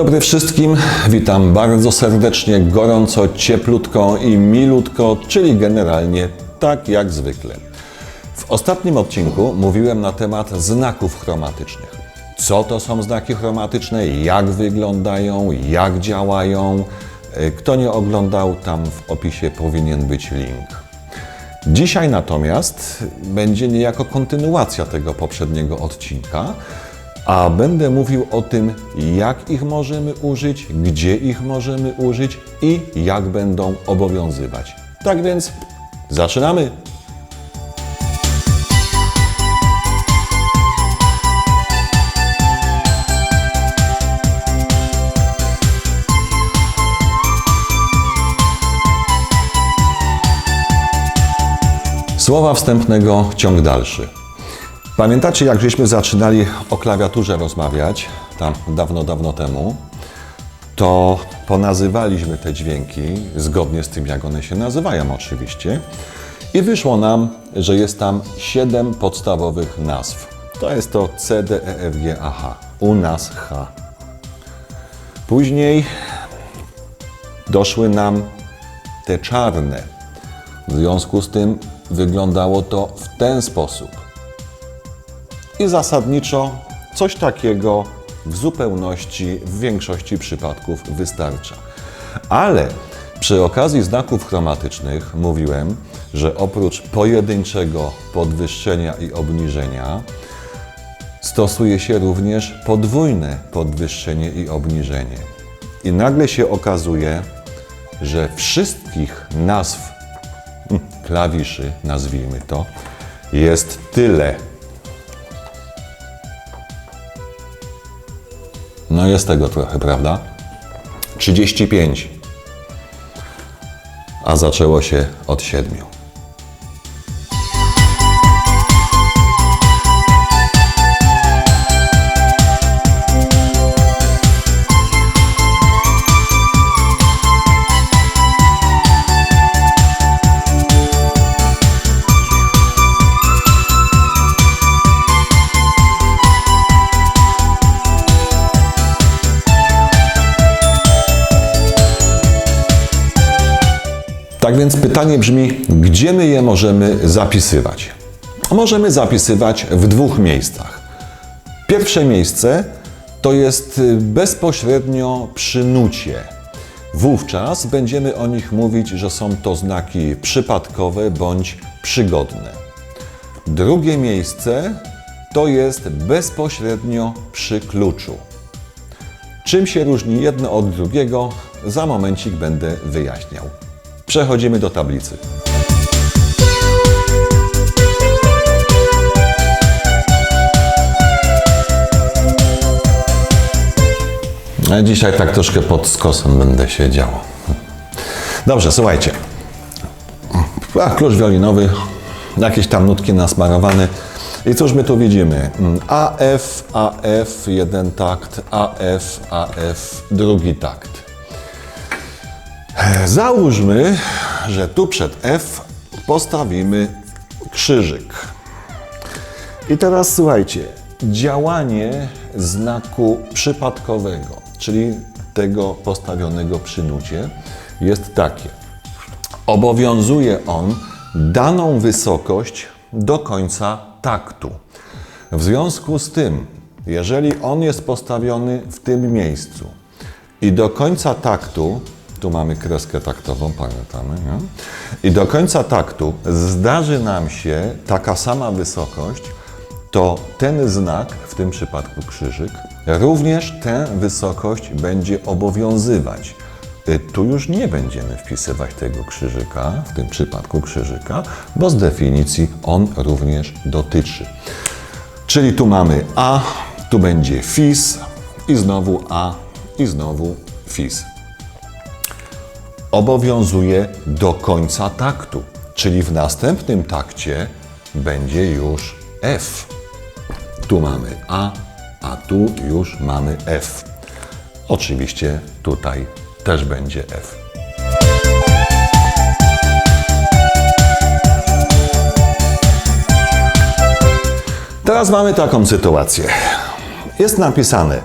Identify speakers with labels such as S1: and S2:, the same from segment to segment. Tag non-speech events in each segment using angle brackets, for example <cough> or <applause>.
S1: Dobry wszystkim, witam bardzo serdecznie, gorąco, cieplutko i milutko, czyli generalnie tak jak zwykle. W ostatnim odcinku mówiłem na temat znaków chromatycznych. Co to są znaki chromatyczne, jak wyglądają, jak działają. E, Kto nie oglądał, tam w opisie powinien być link. Dzisiaj natomiast będzie niejako kontynuacja tego poprzedniego odcinka, a będę mówił o tym, jak ich możemy użyć, gdzie ich możemy użyć i jak będą obowiązywać. Tak więc zaczynamy! Słowa wstępnego, ciąg dalszy. Pamiętacie, jak żeśmy zaczynali o klawiaturze rozmawiać, tam dawno, dawno temu, to ponazywaliśmy te dźwięki, zgodnie z tym, jak one się nazywają oczywiście, i wyszło nam, że jest tam siedem podstawowych nazw. To jest to C, D, E, F, G, A, H. U nas H. Później doszły nam te czarne. W związku z tym wyglądało to w ten sposób. I zasadniczo coś takiego w zupełności, w większości przypadków wystarcza. Ale przy okazji znaków chromatycznych mówiłem, że oprócz pojedynczego podwyższenia i obniżenia, stosuje się również podwójne podwyższenie i obniżenie. I nagle się okazuje, że wszystkich nazw <laughs> klawiszy, nazwijmy to, jest tyle. No jest tego trochę, prawda? 35. A zaczęło się od 7. więc pytanie brzmi, gdzie my je możemy zapisywać? Możemy zapisywać w dwóch miejscach. Pierwsze miejsce to jest y, bezpośrednio przy nucie. Wówczas będziemy o nich mówić, że są to znaki przypadkowe bądź przygodne. Drugie miejsce to jest bezpośrednio przy kluczu. Czym się różni jedno od drugiego, za momencik będę wyjaśniał. Przechodzimy do tablicy. Dzisiaj tak troszkę pod skosem będę siedział. Dobrze, słuchajcie. A, klucz wiolinowy, jakieś tam nutki nasmarowane. I cóż my tu widzimy? Mm, AF, AF, jeden takt, AF, AF, drugi takt. Załóżmy, że tu przed F postawimy krzyżyk. I teraz słuchajcie, działanie znaku przypadkowego, czyli tego postawionego przy nucie, jest takie. Obowiązuje on daną wysokość do końca taktu. W związku z tym, jeżeli on jest postawiony w tym miejscu i do końca taktu, tu mamy kreskę taktową, pamiętamy, nie? i do końca taktu zdarzy nam się taka sama wysokość, to ten znak, w tym przypadku krzyżyk, również tę wysokość będzie obowiązywać. Y, Tu już nie będziemy wpisywać tego krzyżyka, w tym przypadku krzyżyka, bo z definicji on również dotyczy. Czyli tu mamy A, tu będzie FIS i znowu A i znowu FIS. Obowiązuje do końca taktu, czyli w następnym takcie będzie już F. Tu mamy A, a tu już mamy F. Oczywiście tutaj też będzie F. Teraz mamy taką sytuację. Jest napisane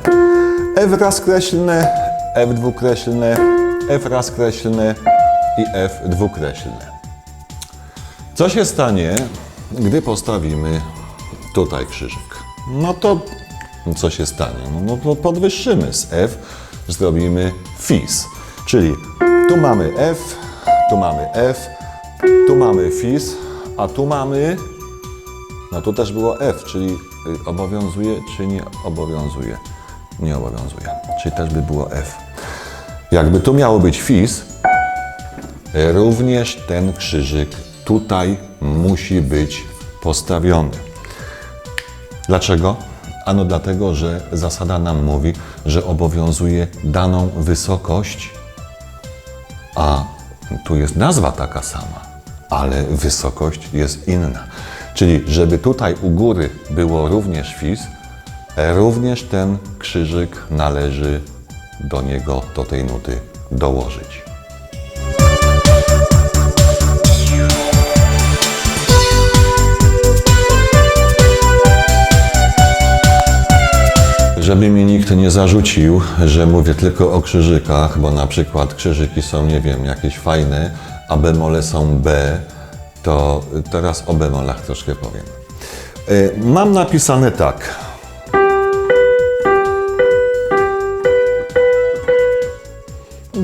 S1: F raz kreślne, F dwukreślne, F raz kreślne i F dwukreślne. Co się stanie, gdy postawimy tutaj krzyżyk? No to co się stanie? No, no to podwyższymy z F, zrobimy FIS. Czyli tu mamy F, tu mamy F, tu mamy FIS, a tu mamy, no tu też było F, czyli y, obowiązuje czy nie obowiązuje? Nie obowiązuje, czyli też by było F. Jakby tu miało być FIS, również ten krzyżyk tutaj musi być postawiony. Dlaczego? Ano dlatego, że zasada nam mówi, że obowiązuje daną wysokość, a tu jest nazwa taka sama, ale wysokość jest inna. Czyli, żeby tutaj u góry było również fis, również ten krzyżyk należy do niego, do tej nuty dołożyć. Żeby mi nikt nie zarzucił, że mówię tylko o krzyżykach, bo na przykład krzyżyki są, nie wiem, jakieś fajne, a bemole są B, to teraz o bemolach troszkę powiem. Y, Mam napisane tak.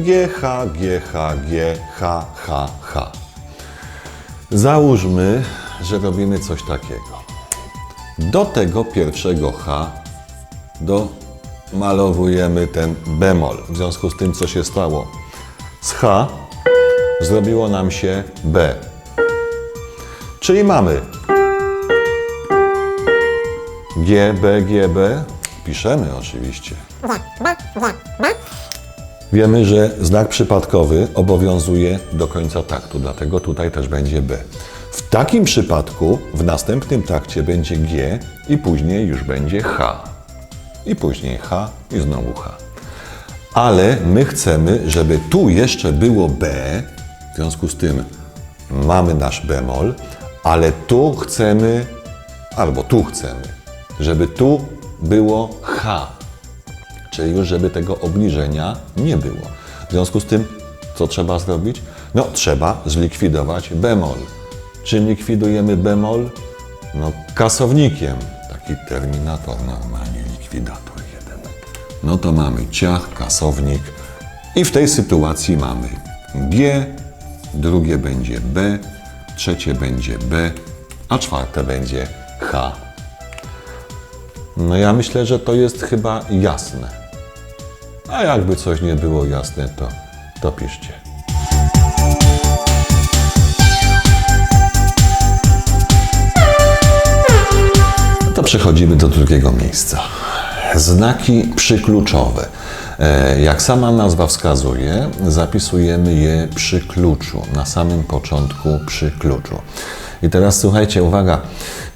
S1: G, H, G, H, G, H, H, H. Załóżmy, że robimy coś takiego. Do tego pierwszego H domalowujemy ten bemol. W związku z tym, co się stało z H, zrobiło nam się B. Czyli mamy G, B, G, B. Piszemy oczywiście. Wiemy, że znak przypadkowy obowiązuje do końca taktu, dlatego tutaj też będzie B. W takim przypadku w następnym takcie będzie G i później już będzie H. I później H i znowu H. Ale my chcemy, żeby tu jeszcze było B, w związku z tym mamy nasz bemol, ale tu chcemy, albo tu chcemy, żeby tu było H czyli żeby tego obniżenia nie było. W związku z tym, co trzeba zrobić? No, trzeba zlikwidować bemol. Czym likwidujemy bemol? No, kasownikiem. Taki terminator normalnie, likwidator jeden. No to mamy ciach, kasownik i w tej sytuacji mamy G, drugie będzie B, trzecie będzie B, a czwarte będzie H. No ja myślę, że to jest chyba jasne. A jakby coś nie było jasne, to, to piszcie. To przechodzimy do drugiego miejsca. Znaki przykluczowe. E, Jak sama nazwa wskazuje, zapisujemy je przy kluczu, na samym początku przy kluczu. I teraz słuchajcie, uwaga,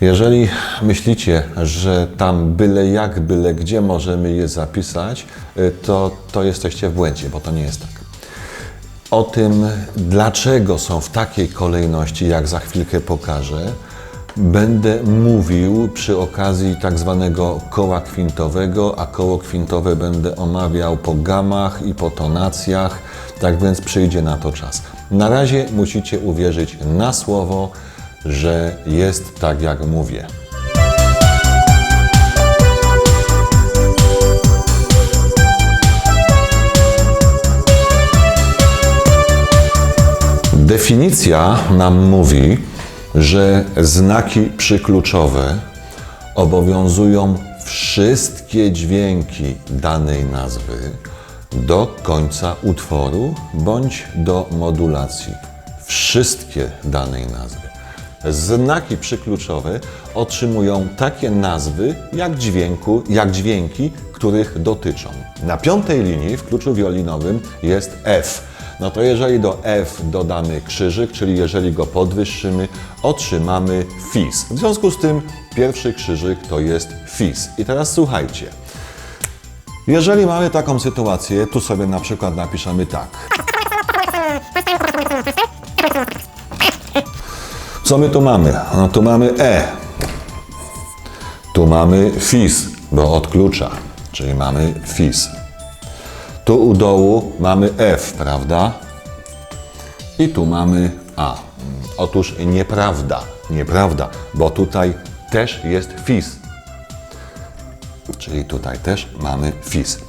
S1: jeżeli myślicie, że tam byle jak, byle gdzie możemy je zapisać, y, to, to jesteście w błędzie, bo to nie jest tak. O tym, dlaczego są w takiej kolejności, jak za chwilkę pokażę, będę mówił przy okazji tak zwanego koła kwintowego, a koło kwintowe będę omawiał po gamach i po tonacjach, tak więc przyjdzie na to czas. Na razie musicie uwierzyć na słowo, że jest tak, jak mówię. Definicja nam mówi, że znaki przykluczowe obowiązują wszystkie dźwięki danej nazwy do końca utworu bądź do modulacji. Wszystkie danej nazwy. Znaki przykluczowe otrzymują takie nazwy jak, dźwięku, jak dźwięki, których dotyczą. Na piątej linii w kluczu wiolinowym jest F. No to jeżeli do F dodamy krzyżyk, czyli jeżeli go podwyższymy, otrzymamy fis. W związku z tym pierwszy krzyżyk to jest fis. I teraz słuchajcie. Jeżeli mamy taką sytuację, tu sobie na przykład napiszemy tak. Co my tu mamy? No tu mamy E. Tu mamy fis, bo od klucza. czyli mamy fis. Tu u dołu mamy F, prawda? I tu mamy A. Otóż nieprawda, nieprawda, bo tutaj też jest fis. Czyli tutaj też mamy fis.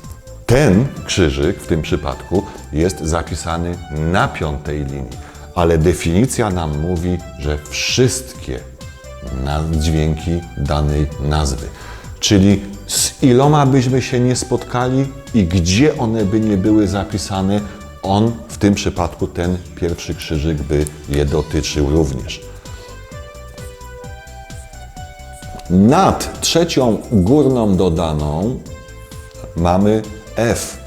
S1: Ten krzyżyk w tym przypadku jest zapisany na piątej linii, ale definicja nam mówi, że wszystkie dźwięki danej nazwy. Czyli z iloma byśmy się nie spotkali i gdzie one by nie były zapisane, on w tym przypadku ten pierwszy krzyżyk by je dotyczył również. Nad trzecią górną dodaną mamy F,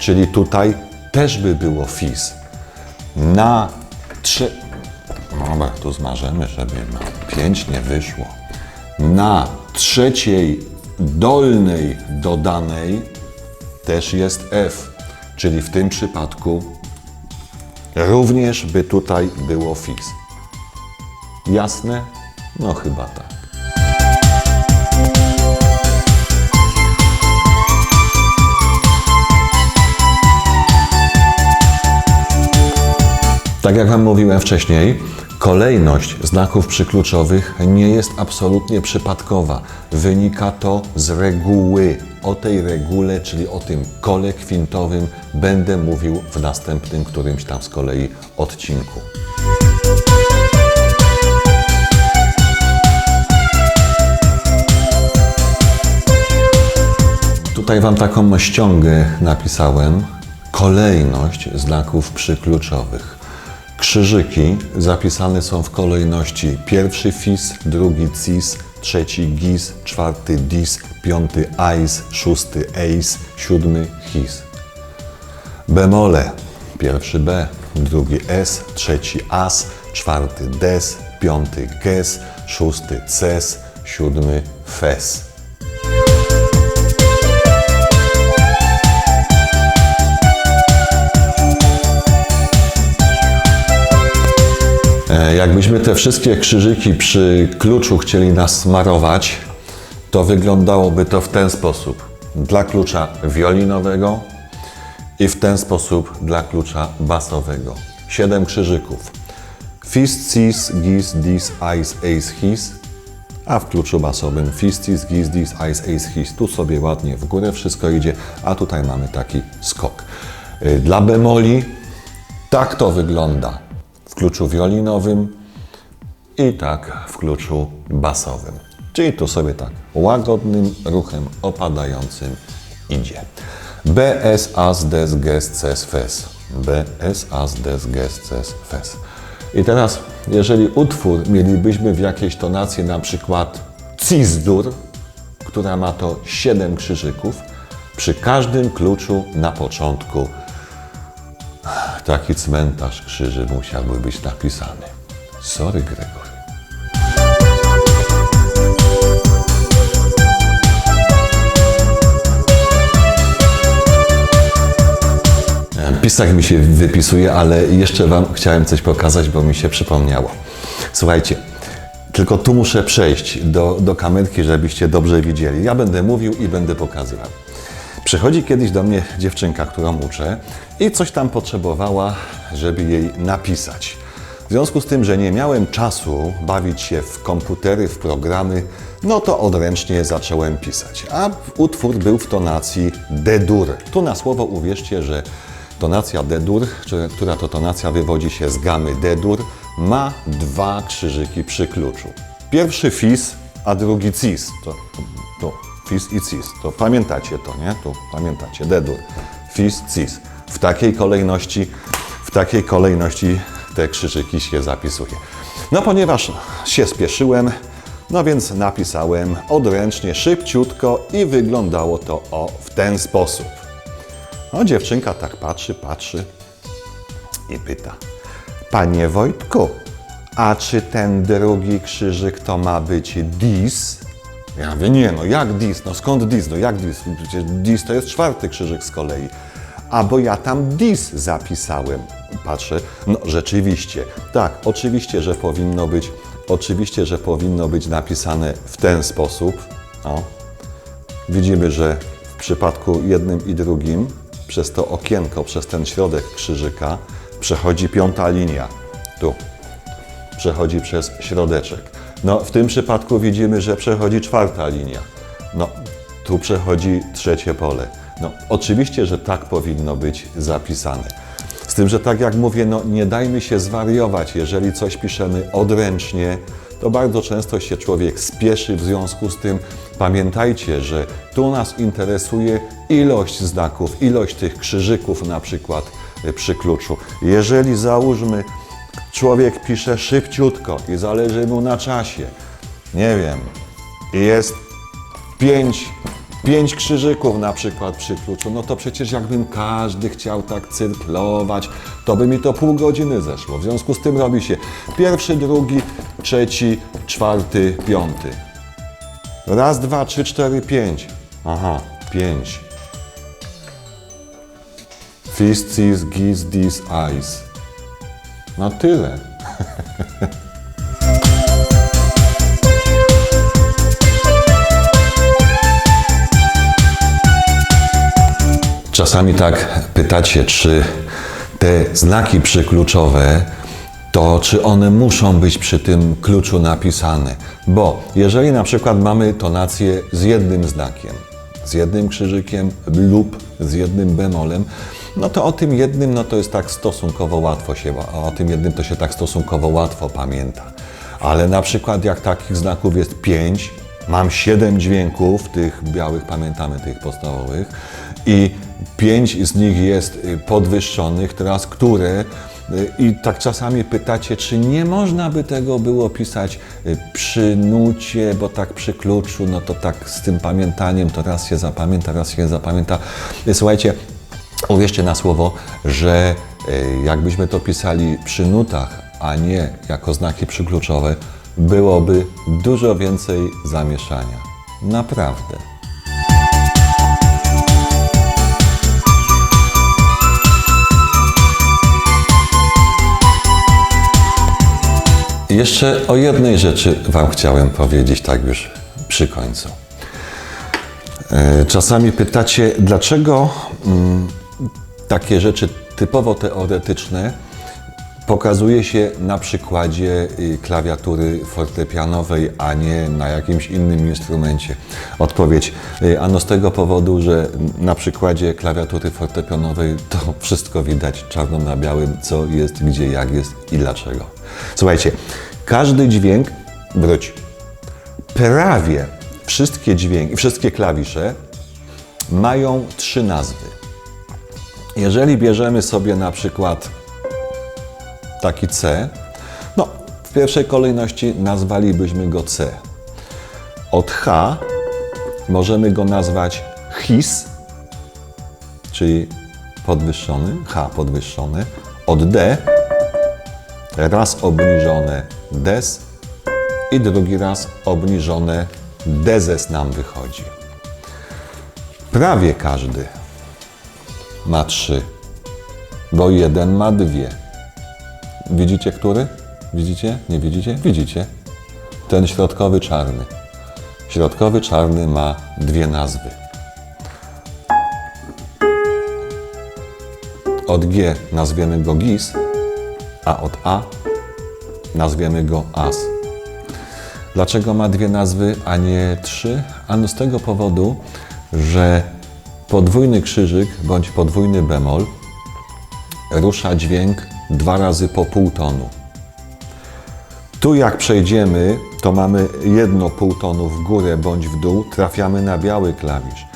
S1: czyli tutaj też by było fis. Na trzy... Dobra, tu zmarzemy, żeby na 5 nie wyszło. Na trzeciej dolnej dodanej też jest F, czyli w tym przypadku również by tutaj było fis. Jasne? No chyba tak. Tak jak Wam mówiłem wcześniej, kolejność znaków przykluczowych nie jest absolutnie przypadkowa. Wynika to z reguły. O tej regule, czyli o tym kole kwintowym, będę mówił w następnym którymś tam z kolei odcinku. Tutaj Wam taką ściągę napisałem. Kolejność znaków przykluczowych. Krzyżyki zapisane są w kolejności pierwszy fis, drugi cis, trzeci gis, czwarty dis, piąty ais, szósty eis, siódmy his. Bemole. Pierwszy B, drugi S, trzeci As, czwarty Des, piąty Ges, szósty Ces, siódmy Fes. Jakbyśmy te wszystkie krzyżyki przy kluczu chcieli nasmarować, to wyglądałoby to w ten sposób. Dla klucza violinowego i w ten sposób dla klucza basowego. Siedem krzyżyków. Fis, cis, gis, dis, ais, ace, his. A w kluczu basowym fis, cis, gis, dis, ais, ace, his. Tu sobie ładnie w górę wszystko idzie, a tutaj mamy taki skok. Y, Dla bemoli tak to wygląda kluczu violinowym i tak w kluczu basowym. Czyli tu sobie tak łagodnym ruchem opadającym idzie. B, S, As, Des, Ges, Ces, Fes. B, S, As, Des, Ges, Ces, Fes. I teraz, jeżeli utwór mielibyśmy w jakiejś tonacji na przykład Cis-dur, która ma to 7 krzyżyków, przy każdym kluczu na początku taki cmentarz krzyży musiałby być napisany. Sorry, Gregory. Pisak mi się wypisuje, ale jeszcze Wam chciałem coś pokazać, bo mi się przypomniało. Słuchajcie, tylko tu muszę przejść do, do kamerki, żebyście dobrze widzieli. Ja będę mówił i będę pokazywał. Przychodzi kiedyś do mnie dziewczynka, którą uczę i coś tam potrzebowała, żeby jej napisać. W związku z tym, że nie miałem czasu bawić się w komputery, w programy, no to odręcznie zacząłem pisać. A utwór był w tonacji D-dur. Tu na słowo uwierzcie, że tonacja D-dur, która to tonacja wywodzi się z gamy D-dur, ma dwa krzyżyki przy kluczu. Pierwszy fis, a drugi cis. To, tu, fis i cis. To pamiętacie to, nie? Tu pamiętacie, D-dur. Fis, cis. W takiej kolejności, w takiej kolejności te krzyżyki się zapisuje. No ponieważ się spieszyłem, no więc napisałem odręcznie, szybciutko i wyglądało to o w ten sposób. No dziewczynka tak patrzy, patrzy i pyta. Panie Wojtku, a czy ten drugi krzyżyk to ma być dis? Ja mówię, nie no, jak dis? No skąd dis? No jak dis? Przecież dis to jest czwarty krzyżyk z kolei. A bo ja tam dis zapisałem. Patrzę, no rzeczywiście, tak, oczywiście, że powinno być, oczywiście, że powinno być napisane w ten sposób. Widzimy, że przypadku jednym i drugim przez to okienko, przez ten środek krzyżyka przechodzi piąta linia. Tu. Przechodzi przez środeczek. No, w tym przypadku widzimy, że przechodzi czwarta linia. No, tu przechodzi trzecie pole. No, oczywiście, że tak powinno być zapisane. Z tym, że tak jak mówię, no, nie dajmy się zwariować. Jeżeli coś piszemy odręcznie, to bardzo często się człowiek spieszy. W związku z tym pamiętajcie, że tu nas interesuje ilość znaków, ilość tych krzyżyków na przykład y, przy kluczu. Jeżeli załóżmy, człowiek pisze szybciutko i zależy mu na czasie, nie wiem, i jest pięć, pięć krzyżyków na przykład przy kluczu, no to przecież jakbym każdy chciał tak cyrklować, to by mi to pół godziny zeszło. W związku z tym robi się pierwszy, drugi, trzeci, czwarty, piąty. Raz, dwa, trzy, cztery, pięć. Aha, pięć. Fist, sees, geese, these, eyes. No tyle. <laughs> Czasami tak pytacie, czy te znaki przykluczowe, to czy one muszą być przy tym kluczu napisane? Bo jeżeli na przykład mamy tonację z jednym znakiem, z jednym krzyżykiem lub z jednym bemolem, no to o tym jednym, no to jest tak stosunkowo łatwo się, o tym jednym to się tak stosunkowo łatwo pamięta. Ale na przykład jak takich znaków jest pięć, mam siedem dźwięków, tych białych pamiętamy, tych podstawowych, i pięć z nich jest y, podwyższonych, teraz które y, i tak czasami pytacie, czy nie można by tego było pisać y, przy nucie, bo tak przy kluczu, no to tak z tym pamiętaniem, to raz się zapamięta, raz się zapamięta. Słuchajcie, uwierzcie na słowo, że jakbyśmy to pisali przy nutach, a nie jako znaki przykluczowe, byłoby dużo więcej zamieszania. Naprawdę. Jeszcze o jednej rzeczy Wam chciałem powiedzieć, tak już przy końcu. E, czasami pytacie, dlaczego mm, takie rzeczy typowo teoretyczne pokazuje się na przykładzie y, klawiatury fortepianowej, a nie na jakimś innym instrumencie. Odpowiedź, y, ano z tego powodu, że na przykładzie klawiatury fortepianowej to wszystko widać czarno na białym, co jest, gdzie, jak jest i dlaczego. Słuchajcie, każdy dźwięk, wróć, prawie wszystkie dźwięki, wszystkie klawisze mają trzy nazwy. Jeżeli bierzemy sobie na przykład taki C, no w pierwszej kolejności nazwalibyśmy go C. Od H możemy go nazwać his, czyli podwyższony, H podwyższony. Od D raz obniżone des i drugi raz obniżone dezes nam wychodzi. Prawie każdy ma trzy, bo jeden ma dwie. Widzicie który? Widzicie? Nie widzicie? Widzicie. Ten środkowy czarny. Środkowy czarny ma dwie nazwy. Od G nazwiemy go GIS, a od A nazwiemy go AS. Dlaczego ma dwie nazwy, a nie trzy? Ano z tego powodu, że podwójny krzyżyk bądź podwójny bemol rusza dźwięk dwa razy po pół tonu. Tu jak przejdziemy, to mamy jedno pół tonu w górę bądź w dół, trafiamy na biały klawisz,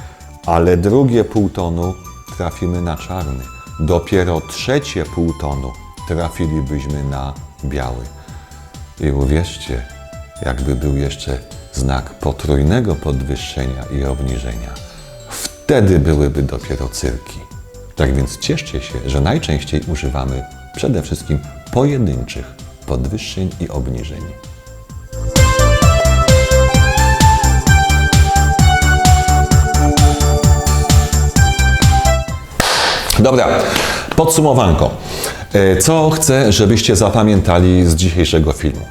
S1: ale drugie pół tonu trafimy na czarny. Dopiero trzecie pół tonu trafilibyśmy na biały. I uwierzcie, jakby był jeszcze znak potrójnego podwyższenia i obniżenia, wtedy byłyby dopiero cyrki. Tak więc cieszcie się, że najczęściej używamy przede wszystkim pojedynczych podwyższeń i obniżeń. Dobra, podsumowanko. E, co chcę, żebyście zapamiętali z dzisiejszego filmu?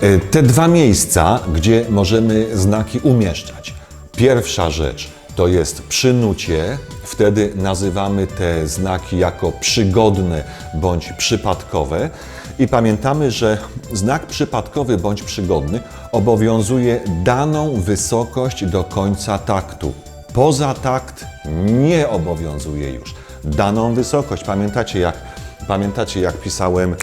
S1: E, te dwa miejsca, gdzie możemy znaki umieszczać. Pierwsza rzecz to jest przy nucie. Wtedy nazywamy te znaki jako przygodne bądź przypadkowe. I pamiętamy, że znak przypadkowy bądź przygodny obowiązuje daną wysokość do końca taktu. Poza takt nie obowiązuje już. Daną wysokość. Pamiętacie jak, pamiętacie jak pisałem, e,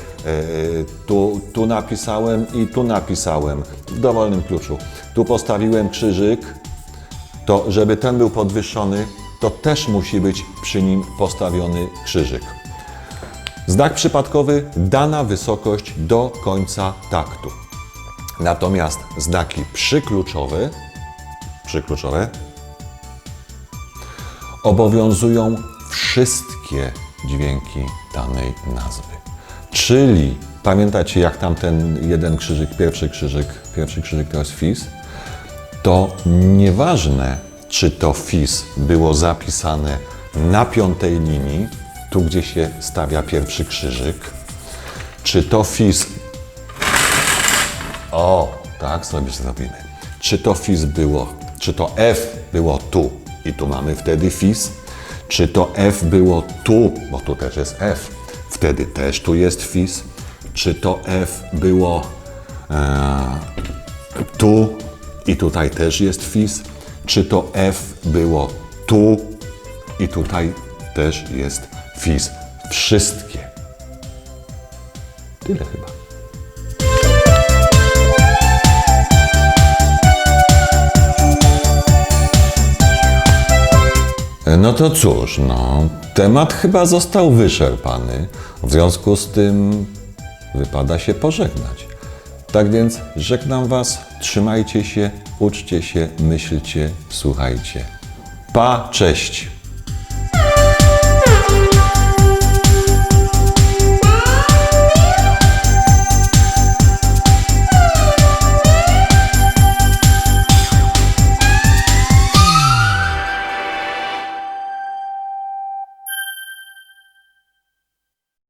S1: tu, tu napisałem i tu napisałem w dowolnym kluczu. Tu postawiłem krzyżyk, to żeby ten był podwyższony, to też musi być przy nim postawiony krzyżyk. Znak przypadkowy dana wysokość do końca taktu. Natomiast znaki przykluczowe, przykluczowe obowiązują wszystkie dźwięki danej nazwy. Czyli pamiętacie jak tam ten jeden krzyżyk, pierwszy krzyżyk, pierwszy krzyżyk to jest fis? To nieważne, czy to FIS było zapisane na piątej linii, tu gdzie się stawia pierwszy krzyżyk, czy to FIS. O, tak sobie zrobimy. Czy to FIS było, czy to F było tu i tu mamy wtedy FIS, czy to F było tu, bo tu też jest F, wtedy też tu jest FIS, czy to F było e, tu i tutaj też jest fis, czy to F było tu i tutaj też jest fis. Wszystkie. Tyle chyba. No to cóż, no, temat chyba został wyczerpany. W związku z tym wypada się pożegnać. Tak więc żegnam Was, trzymajcie się, uczcie się, myślcie, słuchajcie. Pa, cześć!